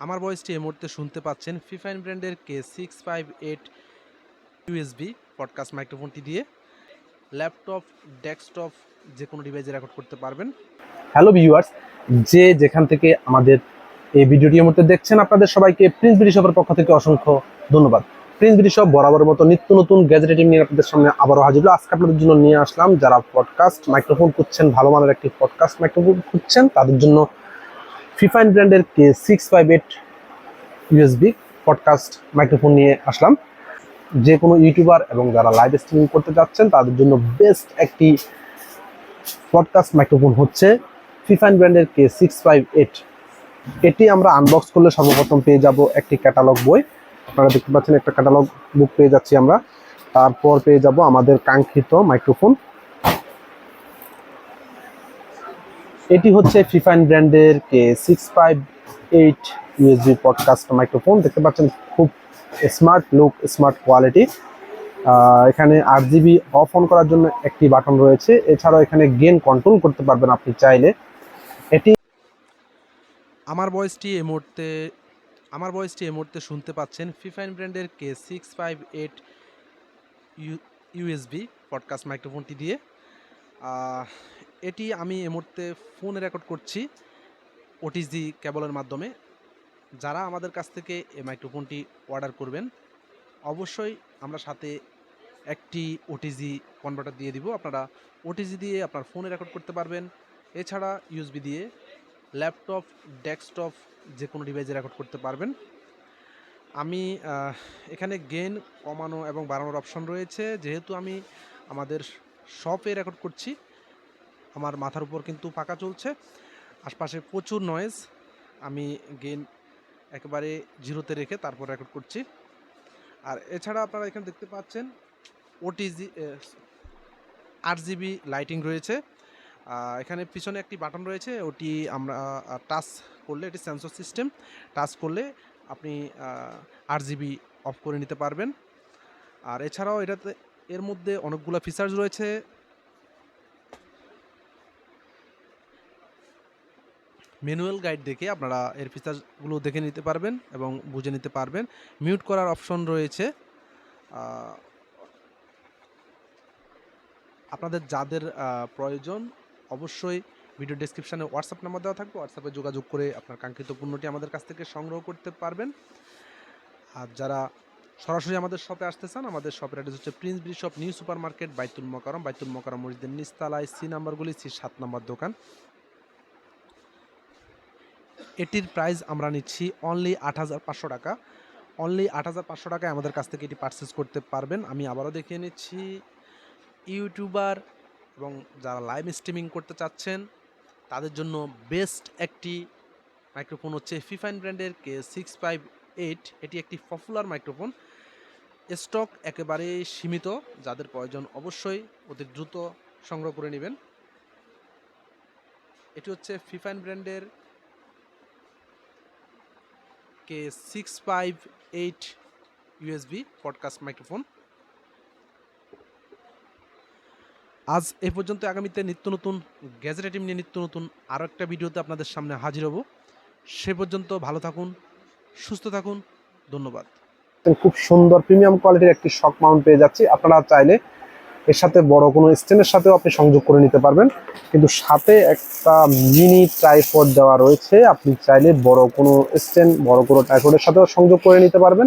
আমার ভয়েসটি এই মুহূর্তে শুনতে পাচ্ছেন ফিফাইন ব্র্যান্ডের K six five eight USB podcast মাইক্রোফোনটি দিয়ে। ল্যাপটপ ডেস্কটপ যে কোনো ডিভাইসে রেকর্ড করতে পারবেন। হ্যালো ভিউয়ার্স যে যেখান থেকে আমাদের এই ভিডিওটি মুহূর্তে দেখছেন, আপনাদের সবাইকে প্রিন্স বিডি শপের পক্ষ থেকে অসংখ্য ধন্যবাদ। প্রিন্স বিডি শপ বরাবরের মতো নিত্য নতুন গ্যাজেট নিয়ে আপনাদের সামনে আবারও হাজির হলো। আজকে আপনাদের জন্য নিয়ে আসলাম, যারা পডকাস্ট মাইক্রোফোন খুঁজছেন, ভালো মানের একটি পডকাস্ট মাইক্রোফোন খুঁজছেন, তাদের জন্য ফিফাইন ব্র্যান্ডের K six five eight USB podcast microphone নিয়ে আসলাম। যে কোনো ইউটিউবার এবং যারা লাইভ স্ট্রিমিং করতে যাচ্ছেন, তাদের জন্য বেস্ট একটি পডকাস্ট মাইক্রোফোন হচ্ছে ফিফাইন ব্র্যান্ডের কে সিক্স ফাইভ এইট এটি আমরা আনবক্স করলে সর্বপ্রথম পেয়ে যাব একটি ক্যাটালগ বই। আপনারা দেখতে পাচ্ছেন একটা ক্যাটালগ বুক পেয়ে যাচ্ছি আমরা। তারপর পেয়ে যাব আমাদের কাঙ্ক্ষিত মাইক্রোফোন এটি হচ্ছে ফিফাইন ব্র্যান্ডের K six five eight USB podcast microphone দেখতে পাচ্ছেন, খুব স্মার্ট লুক স্মার্ট কোয়ালিটি এখানে আট জিবি অফ অন করার জন্য একটি বাটন রয়েছে। এছাড়াও এখানে গেন কন্ট্রোল করতে পারবেন আপনি চাইলে। এটি আমার ভয়েসটি এই মুহূর্তে, আমার ভয়েসটি এই মুহূর্তে শুনতে পাচ্ছেন ফিফাইন ব্র্যান্ডের K six five eight USB podcast মাইক্রোফোনটি দিয়ে। এটি আমি এ মুহূর্তে ফোনে রেকর্ড করছি ওটিজি কেবলের মাধ্যমে। যারা আমাদের কাছ থেকে এই মাইক্রোফোনটি অর্ডার করবেন, অবশ্যই আমরা সাথে একটি ওটিজি কনভার্টার দিয়ে দিব। আপনারা ওটিজি দিয়ে আপনার ফোনে রেকর্ড করতে পারবেন। এছাড়া ইউএসবি দিয়ে ল্যাপটপ ডেস্কটপ যে কোনো ডিভাইসে রেকর্ড করতে পারবেন। আমি এখানে গেন কমানো এবং বাড়ানোর অপশন রয়েছে। যেহেতু আমি আমাদের শপে রেকর্ড করছি আমার মাথার উপর কিন্তু পাকা চলছে। আশপাশে প্রচুর নয়েজ আমি গেন একেবারে জিরোতে রেখে তারপর রেকর্ড করছি। আর এছাড়া আপনারা এখানে দেখতে পাচ্ছেন ওটিজি আট জিবি লাইটিং রয়েছে। এখানে পিছনে একটি বাটন রয়েছে। ওটি আমরা টাচ করলে, এটি সেন্সর সিস্টেম টাচ করলে আপনি আট জিবি অফ করে নিতে পারবেন। আর এছাড়াও এটাতে, এর মধ্যে অনেকগুলো ফিচার্স রয়েছে। ম্যানুয়াল গাইড দেখে আপনারা এর ফিচার্সগুলো দেখে নিতে পারবেন এবং বুঝে নিতে পারবেন। মিউট করার অপশন রয়েছে। আপনাদের যাদের প্রয়োজন অবশ্যই ভিডিও ডেসক্রিপশানে হোয়াটসঅ্যাপ নাম্বার দেওয়া থাকবে। হোয়াটসঅ্যাপে যোগাযোগ করে আপনার কাঙ্ক্ষিত পণ্যটি আমাদের কাছ থেকে সংগ্রহ করতে পারবেন। আর যারা সরাসরি আমাদের শপে আসতে চান, আমাদের শপের অ্যাড্রেস হচ্ছে প্রিন্স ব্রি shop new super market Baitul Mukarram Baitul Mukarram মসজিদের নিস্তালায় সি নাম্বারগুলি সি সাত নাম্বার দোকান। এটির প্রাইস আমরা নিচ্ছি অনলি আট হাজার পাঁচশো টাকা। অনলি আট হাজার পাঁচশো টাকায় আমাদের কাছ থেকে এটি পারচেস করতে পারবেন। আমি আবারও দেখিয়ে নিচ্ছি ইউটিউবার এবং যারা লাইভ স্ট্রিমিং করতে চাচ্ছেন, তাদের জন্য বেস্ট একটি মাইক্রোফোন হচ্ছে ফিফাইন ব্র্যান্ডের কে সিক্স ফাইভ এইট এটি একটি পপুলার মাইক্রোফোন স্টক একেবারে সীমিত, যাদের প্রয়োজন অবশ্যই অতি দ্রুত সংগ্রহ করে নেবেন। এটি হচ্ছে ফিফাইন ব্র্যান্ডের K six five eight USB podcast microphone আজ এ পর্যন্ত আগামীতে নিত্য নতুন গ্যাজেট টিম নিয়ে নিত্য নতুন আরও একটা ভিডিওতে আপনাদের সামনে হাজির হব। সে পর্যন্ত ভালো থাকুন, সুস্থ থাকুন, ধন্যবাদ। খুব সুন্দর প্রিমিয়াম কোয়ালিটির একটি শক মাউন্ট পেয়ে যাচ্ছি। আপনারা চাইলে এর সাথে বড় কোনো স্ট্যান্ডের সাথেও আপনি সংযোগ করে নিতে পারবেন। কিন্তু সাথে একটা মিনি ট্রাইপড দেওয়া রয়েছে, আপনি চাইলে বড় কোনো স্ট্যান্ড, বড় কোনো ট্রাইপডের সাথেও সংযোগ করে নিতে পারবেন।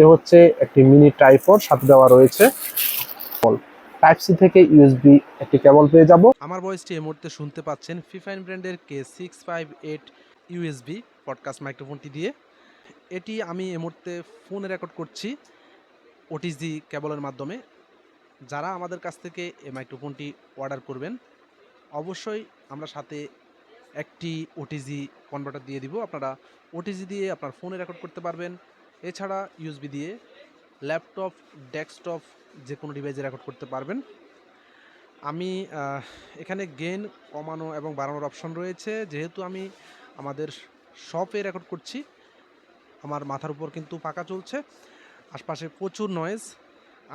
এ হচ্ছে একটি মিনি ট্রাইপড সাথে দেওয়া রয়েছে টাইপ সি থেকে ইউএসবি একটি কেবল পেয়ে যাব। আমার ভয়েসটি এই মুহূর্তে শুনতে পাচ্ছেন ফিফাইন ব্র্যান্ডের K six five eight USB podcast মাইক্রোফোনটি দিয়ে। এটি আমি এই মুহূর্তে ফোনে রেকর্ড করছি ওটিজি কেবলের মাধ্যমে। যারা আমাদের কাছ থেকে এই মাইক্রোফোনটি অর্ডার করবেন, অবশ্যই আমরা সাথে একটি ওটিজি কনভার্টার দিয়ে দিব। আপনারা ওটিজি দিয়ে আপনার ফোনে রেকর্ড করতে পারবেন। এছাড়া ইউএসবি দিয়ে ল্যাপটপ ডেস্কটপ যে কোনো ডিভাইসে রেকর্ড করতে পারবেন। আমি এখানে গেন কমানো এবং বাড়ানোর অপশন রয়েছে। যেহেতু আমি আমাদের শপে রেকর্ড করছি, আমার মাথার উপর কিন্তু পাকা চলছে। আশপাশে প্রচুর নয়েজ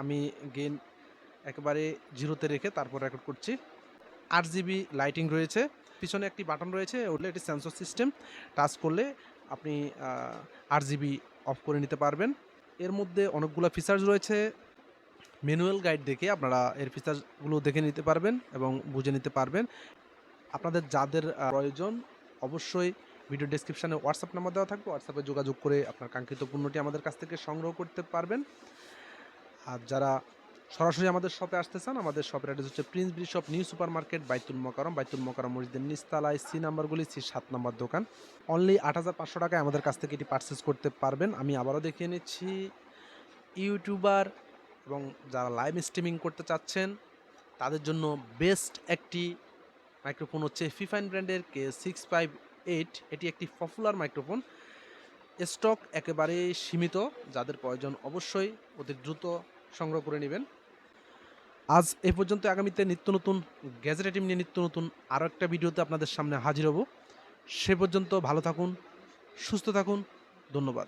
আমি গেন একেবারে জিরোতে রেখে তারপর রেকর্ড করছি। আট জিবি লাইটিং রয়েছে। পিছনে একটি বাটন রয়েছে ওটা এটি সেন্সর সিস্টেম টাচ করলে আপনি আট জিবি অফ করে নিতে পারবেন। এর মধ্যে অনেকগুলো ফিচার্স রয়েছে। ম্যানুয়াল গাইড দেখে আপনারা এর ফিচার্সগুলো দেখে নিতে পারবেন এবং বুঝে নিতে পারবেন। আপনাদের যাদের প্রয়োজন অবশ্যই ভিডিও ডেসক্রিপশানে হোয়াটসঅ্যাপ নাম্বার দেওয়া থাকবে। হোয়াটসঅ্যাপে যোগাযোগ করে আপনার কাঙ্ক্ষিত পণ্যটি আমাদের কাছ থেকে সংগ্রহ করতে পারবেন। আর যারা সরাসরি আমাদের শপে আসতে চান, আমাদের শপের অ্যাড্রেস হচ্ছে প্রিন্স ব্রি shop new super market Baitul Mukarram Baitul মকারম মসজিদের নিস্তালায় সি নাম্বারগুলি সি সাত নম্বর দোকান। অনলি আট হাজার পাঁচশো টাকায় আমাদের কাছ থেকে এটি পারচেস করতে পারবেন। আমি আবারও দেখিয়ে নিচ্ছি ইউটিউবার এবং যারা লাইভ স্ট্রিমিং করতে চাচ্ছেন, তাদের জন্য বেস্ট একটি মাইক্রোফোন হচ্ছে ফিফাইন ব্র্যান্ডের কে সিক্স ফাইভ এইট এটি একটি পপুলার মাইক্রোফোন স্টক একেবারেই সীমিত, যাদের প্রয়োজন অবশ্যই অতি দ্রুত সংগ্রহ করে নেবেন। আজ এ পর্যন্ত আগামীতে নিত্য নতুন গ্যাজেট আইটেম নিয়ে নিত্য নতুন আরও একটা ভিডিওতে আপনাদের সামনে হাজির হব। সে পর্যন্ত ভালো থাকুন, সুস্থ থাকুন, ধন্যবাদ।